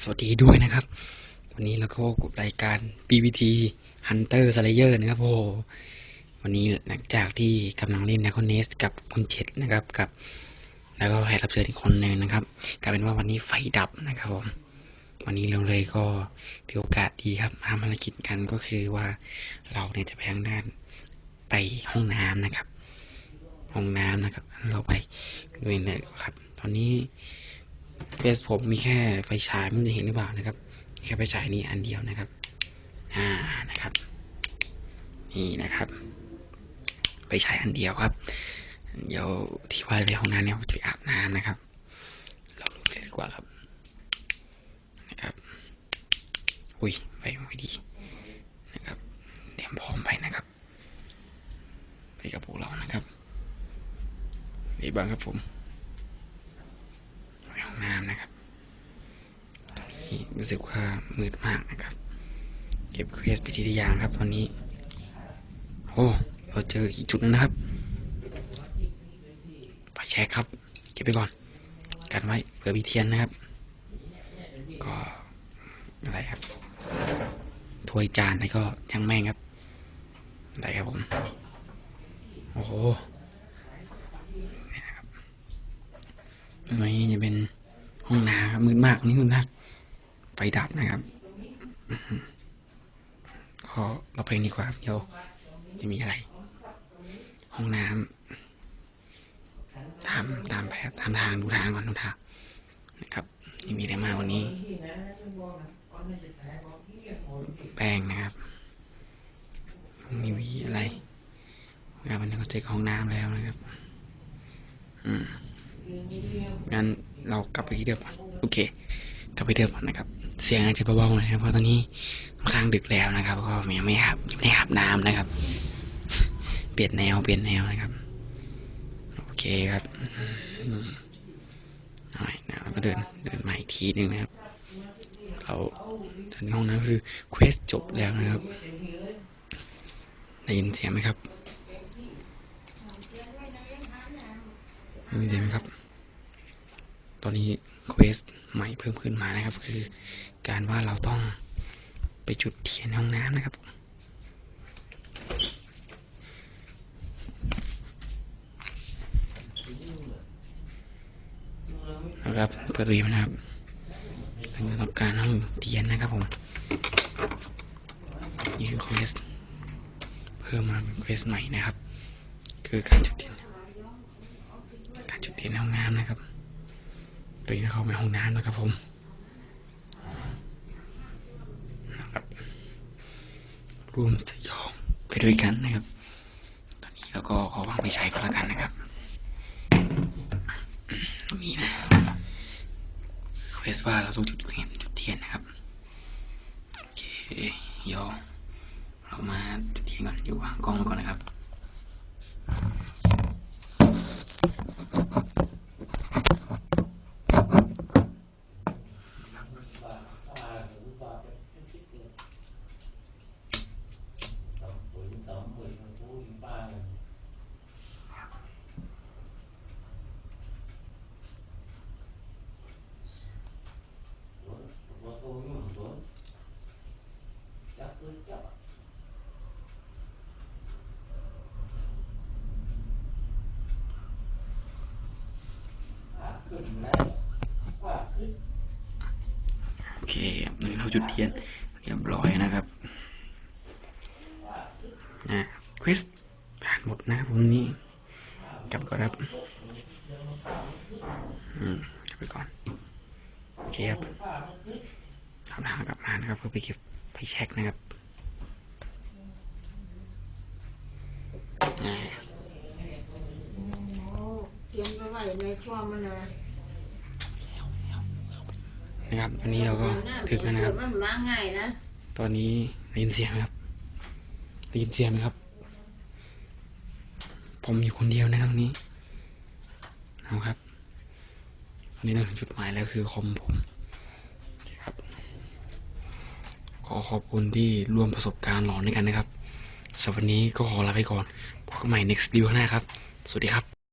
สวัสดีด้วยนะครับ วันนี้เราก็กับรายการ BBT Hunter Slayer นะครับโอ้โหวันนี้หลังจากที่กำลังเล่นนะคอนเนสกับคุณเจ็ดนะครับกับ แล้วก็แขกรับเชิญอีกคนหนึ่งนะครับกลายเป็นว่าวันนี้ไฟดับนะครับผมวันนี้เราเลยก็ถือโอกาสดีครับทำภารกิจกันก็คือว่าเราเนี่ยจะไปทางด้านไปห้องน้ำนะครับ ห้องน้ำนะครับ เราไปด้วยเลยครับ ตอนนี้ เกสผมมีแค่ไฟฉายไม่รู้จะเห็นหรือเปล่านะครับ แค่ไฟฉายนี้อันเดียวนะครับ อ่านะครับ นี่นะครับไฟฉายอันเดียวครับ เดี๋ยวที่ว่าไปห้องน้ำเนี่ยจะไปอาบน้ำนะครับ เราดูดีกว่าครับ นะครับ อุ้ยไฟไม่ดีนะครับเตรียมพร้อมไปนะครับ ไปกับพวกเรานะครับนี่บ้างครับผม น้ำนะครับตอนนี้รู้สึกว่ามืดมากนะครับ เก็บเควสไปทีละอย่างครับตอนนี้ โอ้เราเจออีกจุดนึงนะครับไปแช็คครับเก็บไปก่อน กันไว้เผื่อมีเทียนนะครับ ก็อะไรครับถ้วยจานอะไรก็ช่างแม่งครับ ได้ครับผม โอ้โห ตรงนี้จะเป็นห้องน้ำครับ มากนี่มืดมากไฟดับนะครับอื้อเราไปดีกว่าเดี๋ยวจะมีอะไร ห้องน้ำตามตามแบบตามทางดูทางก่อนดูทางนะครับยังมีอะไรมากวันนี้ แป้งนะครับมีวีอะไรงานวันนี้ก็เช็คห้องน้ำแล้วนะครับ อืมงั้นเรากลับไปที่เดิมก่อน โอเคกลับไปเดิมก่อนนะครับ เสียงอาจจะเบาๆหน่อยนะเพราะตอนนี้ค่อนข้างดึกแล้วนะครับก็ยังไม่อาบยังไม่อาบน้ำนะครับ เปลี่ยนแนวเปลี่ยนแนวนะครับ โอเคครับหน่อยนะเราก็เดินเดินใหม่อีกทีหนึ่งนะครับ เราตอนนี้ห้องน้ำคือเควสจบแล้วนะครับได้ยินเสียงไหมครับได้ยินเสียงไหมครับ อนนี้เควสใหม่เพิ่มขึ้นมานะครับ คือการว่าเราต้องไปจุดเทียนห้องน้ำนะครับนะครับเปิดรีมนะครับเป็นกาต้องการห้องเทียนนะครับผม นี่คือเควสเพิ่มมาเป็นเควสใหม่นะครับ คือการจุดเทียน การจุดเทียนห้องน้ำนะครับ โดยเข้าไปห้องน้ำนะครับผมนะครับร่วมสยองไปด้วยกันนะครับ ตอนนี้เราก็ขอวางไปใช้ก็แล้วกันนะครับตรงนี้นะเควสว่าเราต้องจุดเทียนจุดเทียนนะครับโอเคเดี๋ยวเรามาจุดเทียนก่อนเดี๋ยวางกล้องก่อนนะครับ โอเคนนี้เราจุดเทียนเรียบร้อยนะครับนะควิสผ่านหมดนะครับผมนี้กลับก่อนครับอืมกลับไปก่อนโอเคครับทำทางกลับมานะครับเพื่อไปเก็บไปเช็คนะครับอ่าเขียนไปไว้ในช่วงมันเลย นะครับวันนี้เราก็ถึงแล้วนะครับ ตอนนี้ได้ยินเสียงครับได้ยินเสียงครับ ผมอยู่คนเดียวนะครับนี้เอาครับวันนี้เราถึงจุดหมายแล้วคือคอมผมครับ ขอขอบคุณที่ร่วมประสบการณ์หลอนด้วยกันนะครับสำหรับวันนี้ก็ขอลาไปก่อนพบกันใหม่ next video ข้างหน้าครับ สวัสดีครับ